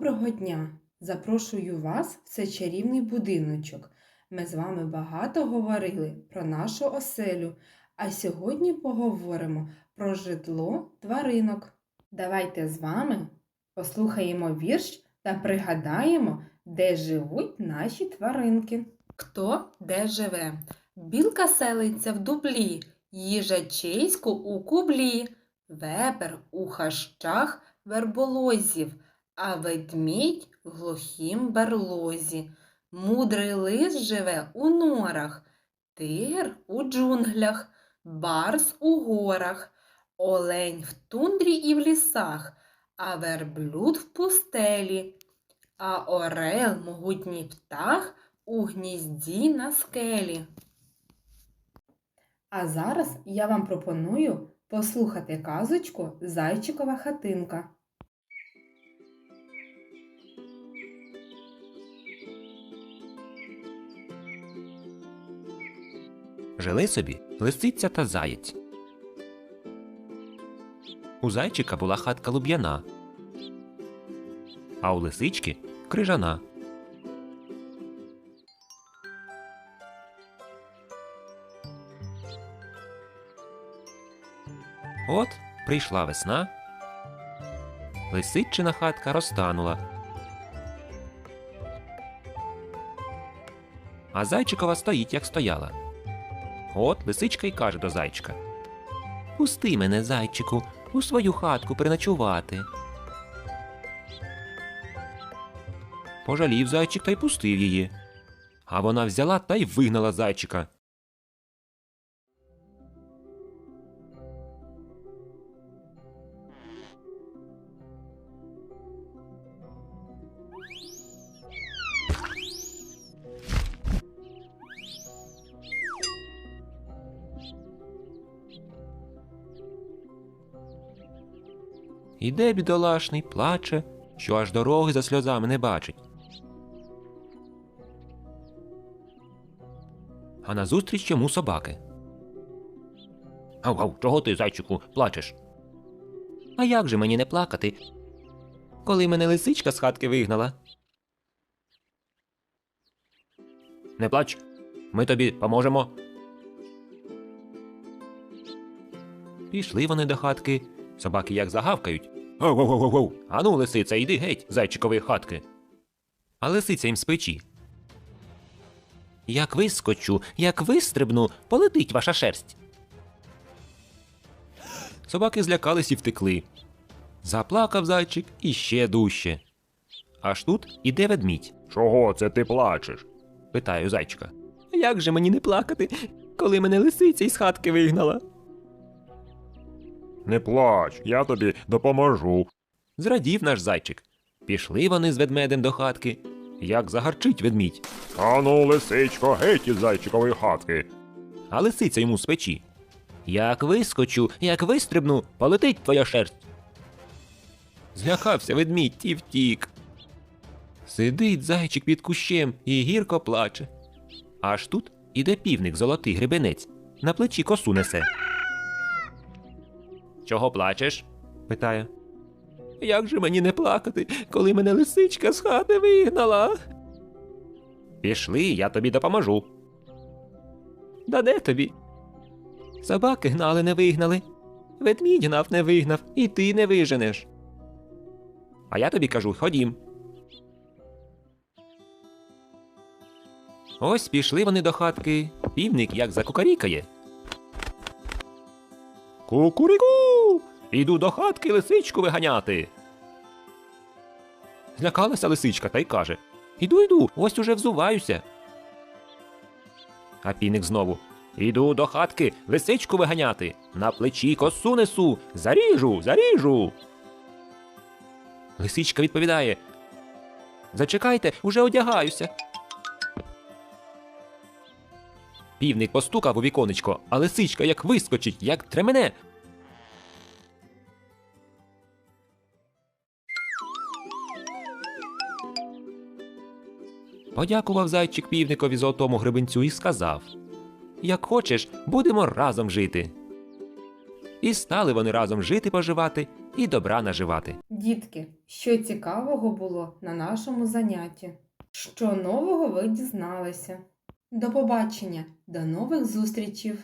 Доброго дня! Запрошую вас в цей чарівний будиночок. Ми з вами багато говорили про нашу оселю, а сьогодні поговоримо про житло тваринок. Давайте з вами послухаємо вірш та пригадаємо, де живуть наші тваринки. Хто де живе? Білка селиться в дуплі, їжачиську у кублі, вепер у хащах верболозів, а ведмідь в глухім берлозі. Мудрий лис живе у норах, тигр у джунглях, барс у горах, олень в тундрі і в лісах, а верблюд в пустелі, а орел могутній птах у гнізді на скелі. А зараз я вам пропоную послухати казочку Зайчикова хатинка. Жили собі лисиця та заєць. У зайчика була хатка луб'яна, а у лисички крижана. От прийшла весна. Лисичина хатка розтанула. А зайчикова стоїть, як стояла. От лисичка й каже до зайчика. Пусти мене, зайчику, у свою хатку переночувати. Пожалів зайчик та й пустив її. А вона взяла та й вигнала зайчика. Іде бідолашний, плаче, що аж дороги за сльозами не бачить. А назустріч йому собаки. Гав, гав, чого ти, зайчику, плачеш? А як же мені не плакати, коли мене лисичка з хатки вигнала? Не плач, ми тобі поможемо. Пішли вони до хатки, собаки як загавкають. Гав-гав-гав-гав. Ану, лисиця, йди геть, зайчикової хатки. А лисиця їм з печі. Як вискочу, як вистрибну, полетить ваша шерсть. Собаки злякались і втекли. Заплакав зайчик іще дужче. Аж тут іде ведмідь. Чого це ти плачеш? Питаю зайчика. Як же мені не плакати, коли мене лисиця із хатки вигнала? Не плач, я тобі допоможу. Зрадів наш зайчик. Пішли вони з ведмедем до хатки. Як загарчить ведмідь, Ану, лисичко, геть із зайчикової хатки. а лисиця йому з печі. Як вискочу, як вистрибну, полетить твоя шерсть. Злякався ведмідь і втік. Сидить зайчик під кущем і гірко плаче. Аж тут іде півник золотий гребенець, на плечі косу несе. Чого плачеш? питає. Як же мені не плакати, коли мене лисичка з хати вигнала? Пішли, я тобі допоможу. Да де тобі? Собаки гнали, не вигнали. Ведмідь гнав, не вигнав, і ти не виженеш. А я тобі кажу, ходім. Ось пішли вони до хатки. Півник як закукарікає. Кукуріку! Іду до хатки лисичку виганяти. Злякалася лисичка та й каже Іду, іду, ось уже взуваюся. А півник знову Іду до хатки лисичку виганяти. На плечі косу несу. Заріжу, заріжу. Лисичка відповідає Зачекайте, уже одягаюся. Півник постукав у віконечко, а лисичка як вискочить, як тремене. Подякував зайчик півникові золотому гребенцю і сказав Як хочеш, будемо разом жити. І стали вони разом жити поживати, і добра наживати. Дітки, що цікавого було на нашому занятті? Що нового ви дізналися? До побачення, до нових зустрічей!